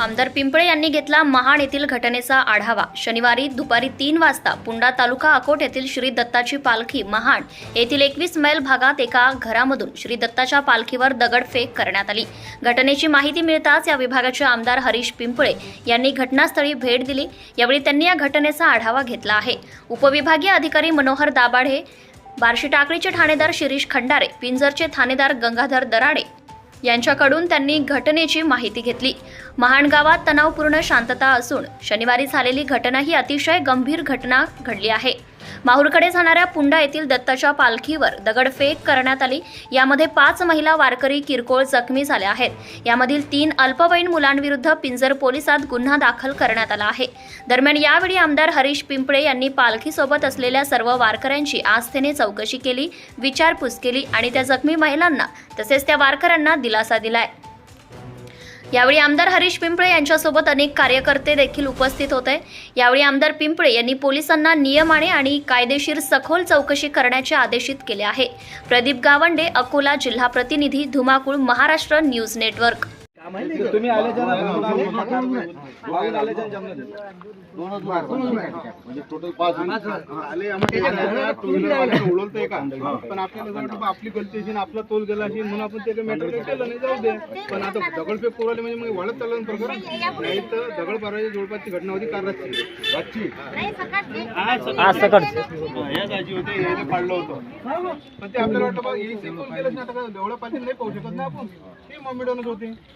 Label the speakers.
Speaker 1: आमदार पिंपळे यांनी घेतला महाड येथील घटनेचा आढावा. शनिवारी दुपारी तीन वाजता पुंडा तालुका अकोट येथील श्री दत्ताची पालखी महाड येथील एकवीस मैल भागात एका घरामधून श्री दत्ताच्या पालखीवर दगडफेक करण्यात आली. घटनेची माहिती मिळताच या विभागाचे आमदार हरीश पिंपळे यांनी घटनास्थळी भेट दिली. यावेळी त्यांनी या घटनेचा आढावा घेतला आहे. उपविभागीय अधिकारी मनोहर दाभाडे बार्शी टाकळीचे ठाणेदार शिरीष खंडारे पिंजरचे ठाणेदार गंगाधर दराडे यांच्याकडून त्यांनी घटनेची माहिती घेतली. महाड गावात तणावपूर्ण शांतता असून शनिवारी झालेली घटना ही अतिशय गंभीर घटना घडली आहे. माहूरकडे जाणाऱ्या पुंडा येथील दत्ताच्या पालखीवर दगडफेक करण्यात आली. यामध्ये पाच महिला वारकरी किरकोळ जखमी झाल्या आहेत. यामधील तीन अल्पवयीन मुलांविरुद्ध पिंजर पोलिसात गुन्हा दाखल करण्यात आला आहे. दरम्यान यावेळी आमदार हरीश पिंपळे यांनी पालखीसोबत असलेल्या सर्व वारकऱ्यांची आस्थेने चौकशी केली विचारपूस केली आणि त्या जखमी महिलांना तसेच त्या वारकऱ्यांना दिलासा दिलाय. यावेळी आमदार हरीश पिंपळे यांच्यासोबत अनेक कार्यकर्ते देखील उपस्थित होते. यावेळी आमदार पिंपळे यांनी पोलिसांना नियमाने आणि कायदेशीर सखोल चौकशी करण्याचे आदेशित केले आहे. प्रदीप गावंडे अकोला जिल्हा प्रतिनिधी धुमाकूळ महाराष्ट्र न्यूज नेटवर्क.
Speaker 2: तुम्ही
Speaker 3: म्हणजे टोटल पाच
Speaker 2: आले पण आपल्याला बा आपली गलती असेल आपला तोल गेला असेल म्हणून आपण ते मॅटर केलं नाही जाऊ दे. पण आता दगडफेक पोराले म्हणजे मग वाढत चाललं ना प्रकरण. नाही तर दगड पाराची जवळपासची घटना होती काल रातची. रातची.
Speaker 4: आज सकाळची.
Speaker 2: या जागी होते यायला पाडलं होतं. पण ते आपल्याला वाटतं बा सिंपल केलंच नाही पाहू शकत ना आपण. ते मॉमिडोनच होते. मग हे का-